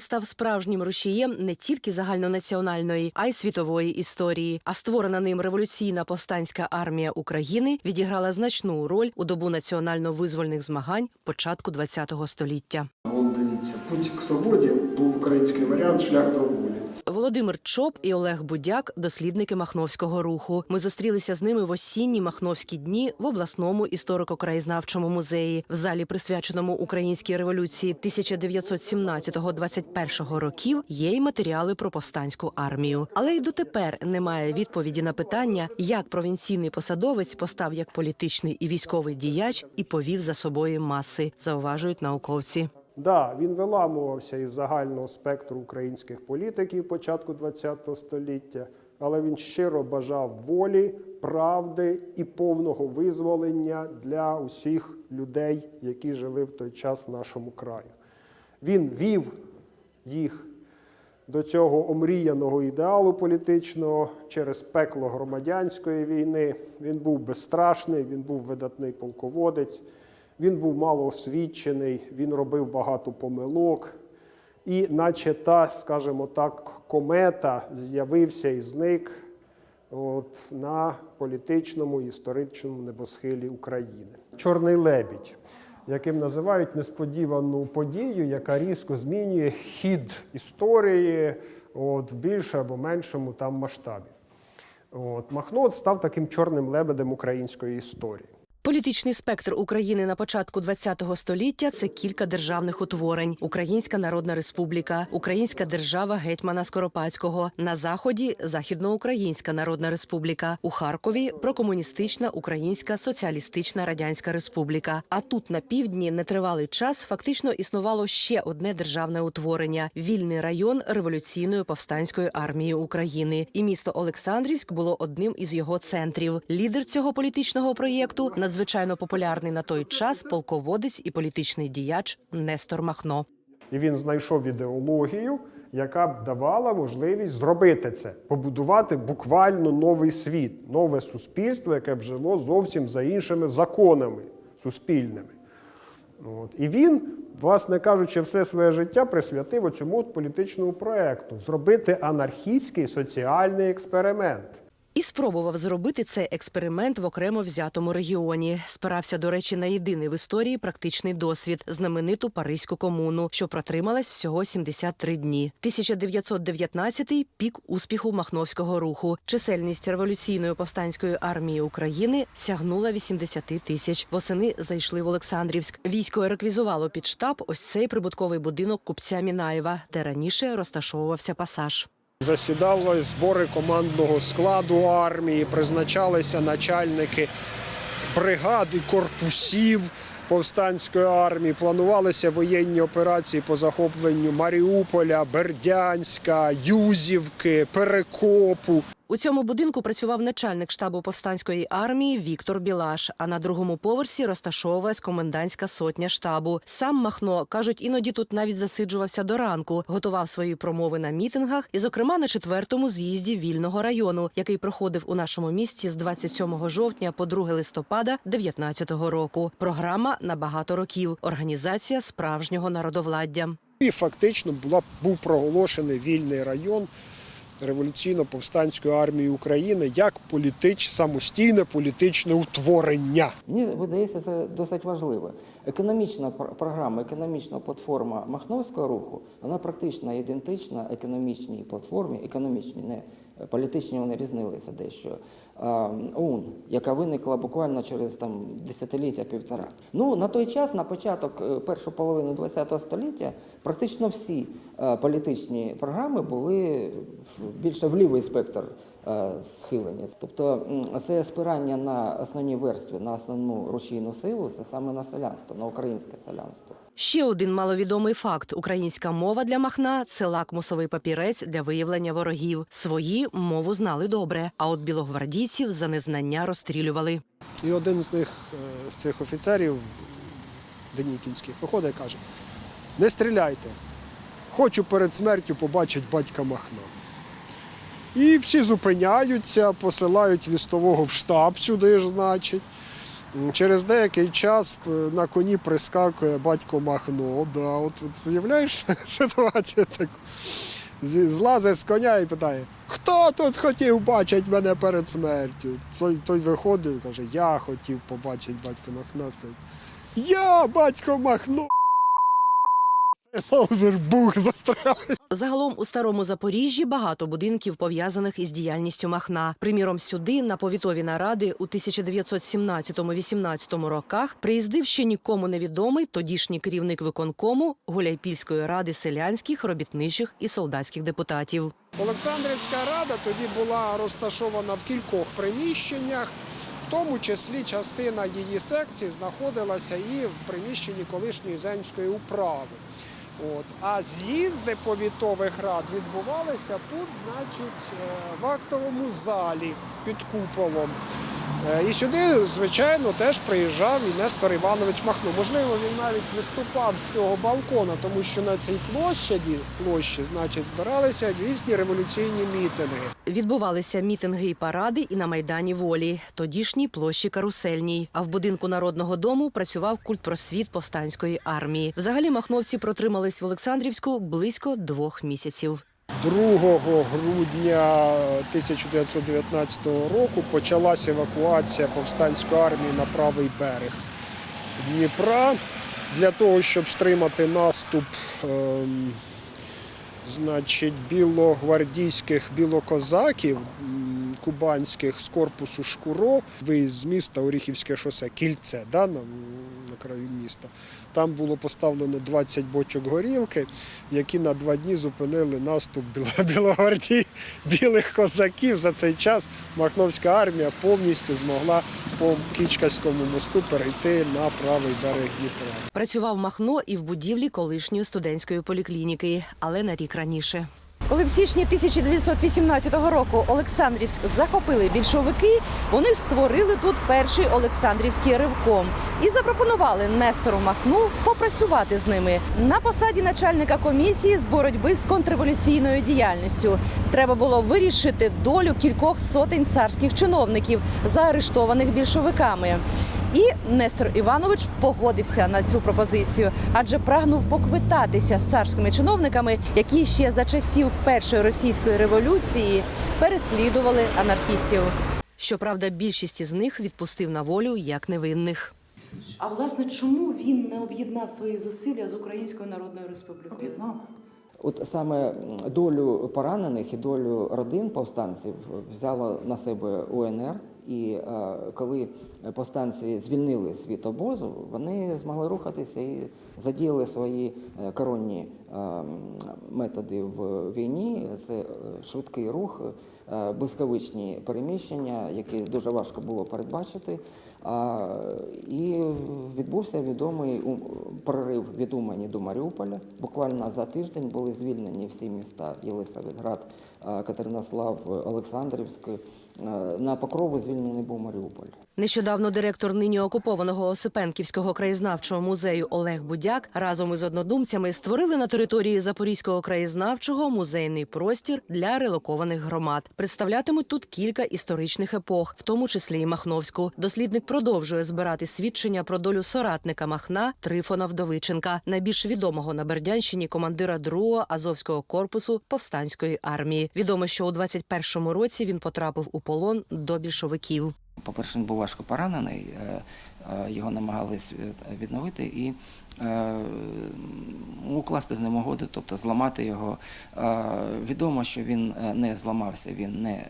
став справжнім рушієм не тільки загальнонаціональної, а й світової історії. А створена ним революційна повстанська армія України відіграла значну роль у добу національно-визвольних змагань початку ХХ століття. От дивіться, путь к свободі був український варіант шлях до. Володимир Чоп і Олег Будяк дослідники Махновського руху. Ми зустрілися з ними в осінні махновські дні в обласному історико-краєзнавчому музеї в залі, присвяченому українській революції 1917-21 років. Є й матеріали про повстанську армію. Але й дотепер немає відповіді на питання, як провінційний посадовець постав як політичний і військовий діяч і повів за собою маси, зауважують науковці. Да, він виламувався із загального спектру українських політиків початку ХХ століття, але він щиро бажав волі, правди і повного визволення для усіх людей, які жили в той час в нашому краю. Він вів їх до цього омріяного ідеалу політичного через пекло громадянської війни. Він був безстрашний, він був видатний полководець, він був малоосвічений, він робив багато помилок. І, наче та, скажімо так, комета з'явився і зник от, на політичному історичному небосхилі України. Чорний лебідь, яким називають несподівану подію, яка різко змінює хід історії от, в більше або меншому там масштабі. От, Махно став таким чорним лебедем української історії. Політичний спектр України на початку ХХ століття це кілька державних утворень: Українська Народна Республіка, Українська держава гетьмана Скоропадського. На заході Західноукраїнська Народна Республіка, у Харкові прокомуністична Українська Соціалістична Радянська Республіка. А тут на півдні нетривалий час фактично існувало ще одне державне утворення вільний район революційної повстанської армії України. І місто Олександрівськ було одним із його центрів. Лідер цього політичного проєкту надзвичайно популярний на той час полководець і політичний діяч Нестор Махно. І він знайшов ідеологію, яка б давала можливість зробити це, побудувати буквально новий світ, нове суспільство, яке б жило зовсім за іншими законами суспільними. От. І він, власне кажучи, все своє життя присвятив цьому політичному проекту зробити анархістський соціальний експеримент. І спробував зробити цей експеримент в окремо взятому регіоні. Спирався, до речі, на єдиний в історії практичний досвід знамениту Паризьку комуну, що протрималась всього 73 дні. 1919-й – пік успіху Махновського руху. Чисельність революційної повстанської армії України сягнула 80 тисяч. Восени зайшли в Олександрівськ. Військо реквізувало під штаб ось цей прибутковий будинок купця Мінаєва, де раніше розташовувався пасаж. Засідали збори командного складу армії, призначалися начальники бригад і корпусів повстанської армії, планувалися воєнні операції по захопленню Маріуполя, Бердянська, Юзівки, Перекопу. У цьому будинку працював начальник штабу повстанської армії Віктор Білаш. А на другому поверсі розташовувалась комендантська сотня штабу. Сам Махно кажуть, іноді тут навіть засиджувався до ранку, готував свої промови на мітингах, і, зокрема, на четвертому з'їзді вільного району, який проходив у нашому місті з 27 жовтня по 2 листопада 19-го року. Програма на багато років. Організація справжнього народовладдя. І фактично була, був проголошений вільний район революційно-повстанської армії України як політич, самостійне політичне утворення. Мені видається це досить важливо. Економічна пр- програма, економічна платформа Махновського руху, вона практично ідентична економічній платформі, економічній, не політичні вони різнилися дещо. ОУН, яка виникла буквально через там десятиліття півтора. Ну на той час, на початок е, першу половину ХХ століття, практично всі е, політичні програми були більше в лівий спектр схилені. Тобто це спирання на основні верстви, на основну рушійну силу, це саме на селянство, на українське селянство. Ще один маловідомий факт: українська мова для Махна це лакмусовий папірець для виявлення ворогів. Свої мову знали добре, а от білогвардійців за незнання розстрілювали. І один з них е, з цих офіцерів Денікінських виходить і каже: не стріляйте, хочу перед смертю побачити батька Махна. І всі зупиняються, посилають вістового в штаб сюди ж, значить. Через деякий час е, на коні прискакує батько Махно. Да, от, уявляєш ситуацію таку. Злазить з коня і питає: хто тут хотів бачити мене перед смертю? Той, той виходить і каже, я хотів побачити батька Махна. Це, Я, батько Махно. Маузер бух застряг. Загалом у старому Запоріжжі багато будинків пов'язаних із діяльністю Махна. Приміром, сюди на повітові наради у 1917-18 роках приїздив ще нікому невідомий тодішній керівник виконкому Гуляйпільської ради селянських, робітничих і солдатських депутатів. Олександрівська рада тоді була розташована в кількох приміщеннях, в тому числі частина її секції знаходилася і в приміщенні колишньої земської управи. От. А з'їзди повітових рад відбувалися тут, значить, е, в актовому залі під куполом. Е, І сюди, звичайно, теж приїжджав і Нестор Іванович Махно. Можливо, він навіть виступав з цього балкона, тому що на цій площаді, площі, значить, збиралися різні революційні мітинги. Відбувалися мітинги і паради і на майдані волі, тодішній площі Карусельній. А в будинку народного дому працював культпросвіт повстанської армії. Взагалі махновці протримались в Олександрівську близько двох місяців. 2 грудня 1919 року почалася евакуація повстанської армії на правий берег Дніпра для того, щоб стримати наступ ем, значить, білогвардійських білокозаків кубанських з корпусу Шкуро, виїзд з міста Оріхівське шосе, кільце да, на, на краю міста. Там було поставлено 20 бочок горілки, які на два дні зупинили наступ біло- білогвардій білих козаків. За цей час Махновська армія повністю змогла по Кічкаському мосту перейти на правий берег Дніпра. Працював Махно і в будівлі колишньої студентської поліклініки, але на рік раніше. Коли в січні 1918 року Олександрівськ захопили більшовики, вони створили тут перший Олександрівський ревком і запропонували Нестору Махну попрацювати з ними на посаді начальника комісії з боротьби з контрреволюційною діяльністю. Треба було вирішити долю кількох сотень царських чиновників, заарештованих більшовиками. І Нестор Іванович погодився на цю пропозицію, адже прагнув поквитатися з царськими чиновниками, які ще за часів першої російської революції переслідували анархістів. Щоправда, більшість із них відпустив на волю як невинних. А власне, чому він не об'єднав свої зусилля з Українською Народною Республікою? Об'єднав. От саме долю поранених і долю родин повстанців взяла на себе УНР. І е, коли повстанці звільнились від обозу, вони змогли рухатися і задіяли свої е, коронні е, методи в війні. Це швидкий рух, блискавичні переміщення, які дуже важко було передбачити. І відбувся відомий ум- прорив від Умані до Маріуполя. Буквально за тиждень були звільнені всі міста Єлисаветград, Катеринослав, Олександрівськ. На покрову звільнений був Маріуполь. Нещодавно директор нині окупованого Осипенківського краєзнавчого музею Олег Будяк разом із однодумцями створили на території Запорізького краєзнавчого музейний простір для релокованих громад. Представлятимуть тут кілька історичних епох, в тому числі і Махновську. Дослідник продовжує збирати свідчення про долю соратника Махна Трифона Вдовиченка, найбільш відомого на Бердянщині командира другого азовського корпусу повстанської армії. Відомо, що у 21-му році він потрапив у полон до більшовиків. По-перше, він був важко поранений, е, е, його намагались е, відновити і укласти з ним угоди, тобто зламати його. Відомо, що він не зламався, він не,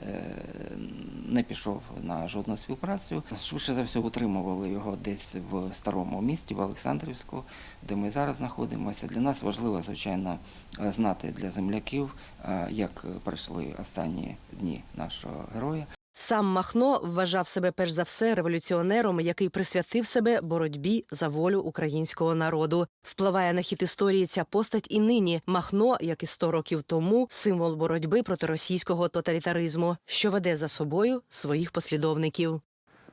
не пішов на жодну співпрацю. Швидше за все утримували його десь в старому місті, в Олександрівську, де ми зараз знаходимося. Для нас важливо, звичайно, знати для земляків, як пройшли останні дні нашого героя. Сам Махно вважав себе перш за все революціонером, який присвятив себе боротьбі за волю українського народу. Впливає на хід історії ця постать і нині. Махно, як і 100 років тому, символ боротьби проти російського тоталітаризму, що веде за собою своїх послідовників.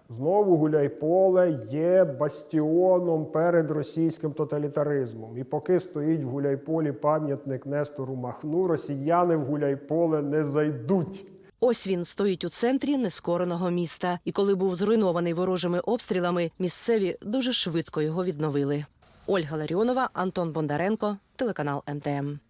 Знову Гуляйполе є бастіоном перед російським тоталітаризмом. І поки стоїть в Гуляйполі пам'ятник Нестору Махну, росіяни в Гуляйполе не зайдуть. Ось він стоїть у центрі нескореного міста. І коли був зруйнований ворожими обстрілами, місцеві дуже швидко його відновили. Ольга Ларіонова, Антон Бондаренко, телеканал МТМ.